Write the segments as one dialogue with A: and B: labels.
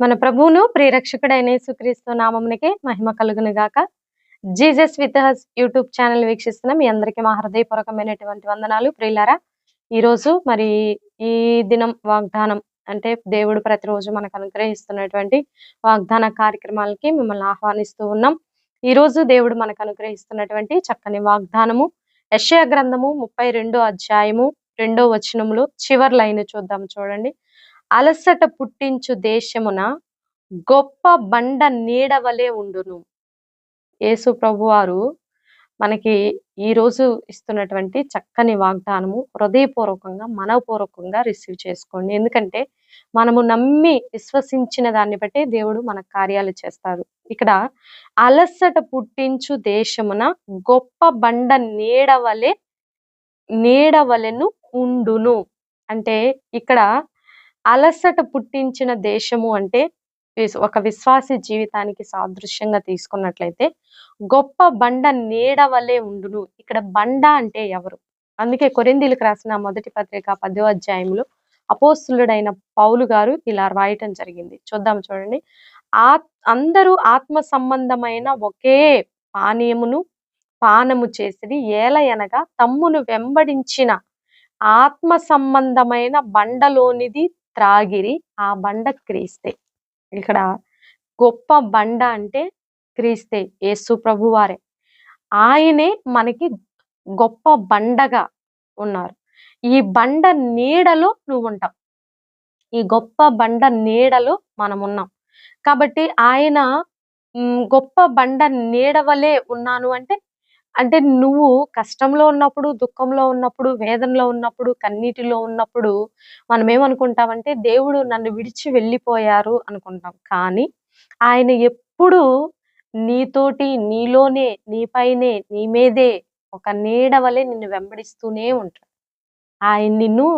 A: మన ప్రభువును ప్రియరక్షకుడైన యేసుక్రీస్తు నామమునికి మహిమ కలుగును గాక Jesus with us YouTube channel వీక్షిస్తున్న మీ అందరికీ మా హృదయపూర్వకమైనటువంటి వందనాలు. ప్రియులారా ఈ రోజు మరి ఈ దినం వాగ్దానం అంటే దేవుడు ప్రతిరోజు మనకు అనుగ్రహిస్తున్నటువంటి వాగ్దాన కార్యక్రమాలకి మిమ్మల్ని ఆహ్వానిస్తూ ఉన్నాం. ఈ రోజు దేవుడు మనకు అనుగ్రహిస్తున్నటువంటి చక్కని వాగ్దానము యశయ గ్రంథము ముప్పై అధ్యాయము రెండో వచనములు చివరి లైన్ చూద్దాం చూడండి. అలసట పుట్టించు దేశమున గొప్ప బండ నీడవలే ఉండును. యేసు ప్రభువారు మనకి ఈ రోజు ఇస్తున్నటువంటి చక్కని వాగ్దానము హృదయపూర్వకంగా మనపూర్వకంగా రిసీవ్ చేసుకోండి. ఎందుకంటే మనము నమ్మి విశ్వసించిన దాన్ని బట్టి దేవుడు మన కార్యాలు చేస్తారు ఇక్కడ అలసట పుట్టించు దేశమున గొప్ప బండ నీడవలే నీడవలెను ఉండును. అంటే ఇక్కడ అలసట పుట్టించిన దేశము అంటే ఒక విశ్వాసి జీవితానికి సాదృశ్యంగా తీసుకున్నట్లయితే గొప్ప బండ నీడ వలె ఉండును. ఇక్కడ బండ అంటే ఎవరు? అందుకే కొరిందీలకు రాసిన మొదటి పత్రిక పదో అధ్యాయంలో అపోస్తులుడైన పౌలు గారు ఇలా రాయటం జరిగింది. చూద్దాం చూడండి. ఆ అందరూ ఆత్మ సంబంధమైన ఒకే పానీయమును పానము చేసిది. ఏలయనగా తమ్మును వెంబడించిన ఆత్మ సంబంధమైన బండలోనిది త్రాగిరి ఆ బండ క్రీస్తే. ఇక్కడ గొప్ప బండ అంటే క్రీస్తే యేసు ప్రభువారే. ఆయనే మనకి గొప్ప బండగా ఉన్నారు. ఈ బండ నీడలో నువ్వు ఉంటావు ఈ గొప్ప బండ నీడలో మనం ఉన్నాం కాబట్టి ఆయన గొప్ప బండ నీడవలే ఉన్నాను అంటే అంటే నువ్వు కష్టంలో ఉన్నప్పుడు దుఃఖంలో ఉన్నప్పుడు వేదనలో ఉన్నప్పుడు కన్నీటిలో ఉన్నప్పుడు మనం ఏమనుకుంటామంటే దేవుడు నన్ను విడిచి వెళ్ళిపోయారు అనుకుంటాం. కానీ ఆయన ఎప్పుడు నీతోటి నీలోనే నీపైనే నీ మీదే ఒక నీడ వలె నిన్ను వెంబడిస్తూనే ఉంటాడు. ఆయన నిన్ను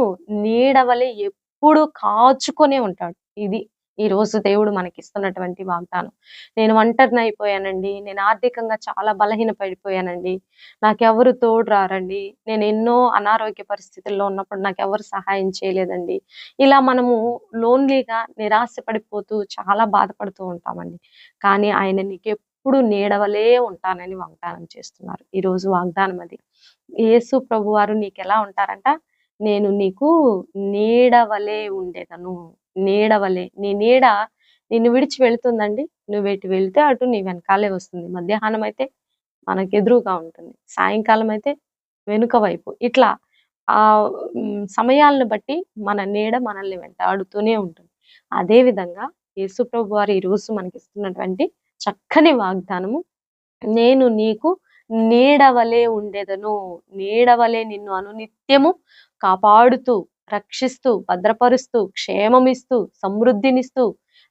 A: నీడ వలె ఎప్పుడు కాచుకొనే ఉంటాడు. ఇది ఈ రోజు దేవుడు మనకి ఇస్తున్నటువంటి వాగ్దానం. నేను ఒంటరిని అయిపోయానండి నేను ఆర్థికంగా చాలా బలహీన పడిపోయానండి నాకెవరు తోడు రారండి. నేను ఎన్నో అనారోగ్య పరిస్థితుల్లో ఉన్నప్పుడు నాకు సహాయం చేయలేదండి. ఇలా మనము లోన్లీగా నిరాశ పడిపోతూ చాలా బాధపడుతూ ఉంటామండి. కానీ ఆయన నీకు ఎప్పుడు నీడవలే ఉంటానని వాగ్దానం చేస్తున్నారు. ఈ రోజు వాగ్దానం అది. యేసు ప్రభువారు నీకు ఎలా ఉంటారంట? నేను నీకు నీడవలే ఉండేదను. నీడవలే. నీ నీడ నిన్ను విడిచి వెళ్తుందండి. నువ్వు ఎటు వెళ్తే అటు నీ వెనకాలే వస్తుంది. మధ్యాహ్నం అయితే మనకు ఎదురుగా ఉంటుంది. సాయంకాలం అయితే వెనుక వైపు. ఇట్లా ఆ సమయాలను బట్టి మన నీడ మనల్ని వెంటాడుతూనే ఉంటుంది. అదే విధంగా యేసు వారు ఈరోజు రోజు మనకి ఇస్తున్నటువంటి చక్కని వాగ్దానము నేను నీకు నీడవలే ఉండేదను. నీడవలే నిన్ను అనునిత్యము కాపాడుతూ రక్షిస్తూ భద్రపరుస్తూ క్షేమమిస్తూ సమృద్ధినిస్తూ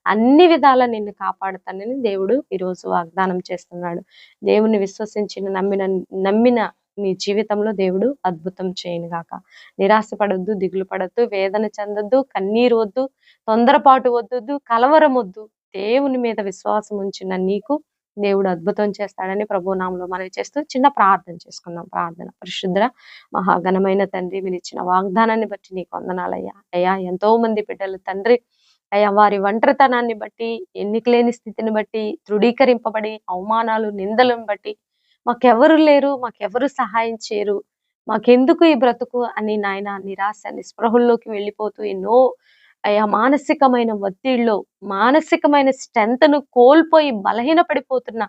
A: అన్ని విధాల నిన్ను కాపాడుతానని దేవుడు ఈరోజు వాగ్దానం చేస్తున్నాడు. దేవుని విశ్వసించిన నమ్మిన నమ్మిన నీ జీవితంలో దేవుడు అద్భుతం చేయను గాక. నిరాశపడొద్దు దిగులు పడొద్దు వేదన చెందొద్దు కన్నీరు వద్దు తొందరపాటు వద్దు కలవరం వద్దు దేవుని మీద విశ్వాసం ఉంచిన నీకు దేవుడు అద్భుతం చేస్తాడని ప్రభునామంలో మనం మనవి చేస్తూ చిన్న ప్రార్థన చేసుకుందాం. ప్రార్థన. పరిశుద్ర మహాఘనమైన తండ్రి మీరు ఇచ్చిన వాగ్దానాన్ని బట్టి నీకు వందనాలయ్యా. అయ్యా ఎంతో మంది బిడ్డలు తండ్రి అయ్యా వారి ఒంటరితనాన్ని బట్టి ఎన్నికలేని స్థితిని బట్టి తృఢీకరింపబడి అవమానాలు నిందలను బట్టి మాకెవరు లేరు మాకెవరు సహాయం చేయరు మాకెందుకు ఈ బ్రతుకు అని నాయన నిరాశ నిస్పృహల్లోకి వెళ్ళిపోతూ ఎన్నో మానసికమైన ఒత్తిడిలో మానసికమైన strength ను కోల్పోయి బలహీన పడిపోతున్న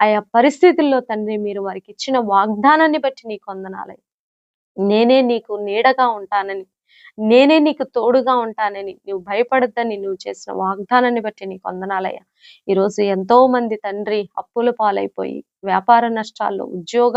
A: ఆయా పరిస్థితుల్లో తండ్రి మీరు వారికి ఇచ్చిన వాగ్దానాన్ని బట్టి నీకు వందనాలయ్య. నేనే నీకు నీడగా ఉంటానని నేనే నీకు తోడుగా ఉంటానని నువ్వు భయపడద్దని నువ్వు చేసిన వాగ్దానాన్ని బట్టి నీకు వందనాలయ్యా. ఈరోజు ఎంతో మంది తండ్రి అప్పుల పాలైపోయి వ్యాపార నష్టాల్లో ఉద్యోగ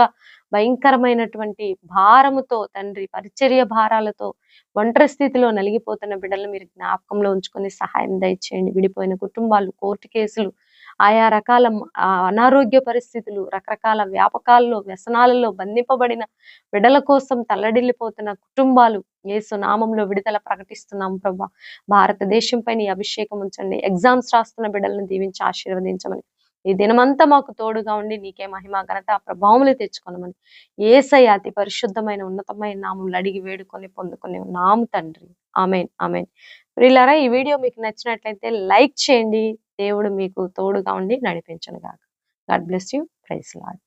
A: భయంకరమైనటువంటి భారముతో తండ్రి పరిచర్య భారాలతో ఒంటరి స్థితిలో నలిగిపోతున్న బిడ్డలు మీరు జ్ఞాపకంలో ఉంచుకొని సహాయం దయచేయండి. విడిపోయిన కుటుంబాలు కోర్టు కేసులు ఆయా రకాల ఆ అనారోగ్య పరిస్థితులు రకరకాల వ్యాపకాల్లో వ్యసనాలలో బంధింపబడిన బిడ్డల కోసం తల్లడిల్లిపోతున్న కుటుంబాలు యేసు నామంలో విడుదల ప్రకటిస్తున్నాం ప్రభా. భారతదేశం పైన అభిషేకం ఉంచండి. ఎగ్జామ్స్ రాస్తున్న బిడ్డలను దీవించి ఆశీర్వదించమని ఈ దినమంతా మాకు తోడుగా ఉండి నీకే మహిమ ఘనత ప్రభావములు తెచ్చుకున్నామని ఏసయ్య అతి పరిశుద్ధమైన ఉన్నతమైన నామములు అడిగి వేడుకొని పొందుకునే నాము తండ్రి. Amen amen. ప్రియులారా ఈ వీడియో మీకు నచ్చినట్లయితే లైక్ చేయండి. దేవుడు మీకు తోడుగా ఉండి నడిపించను గాక God bless you. Praise lord.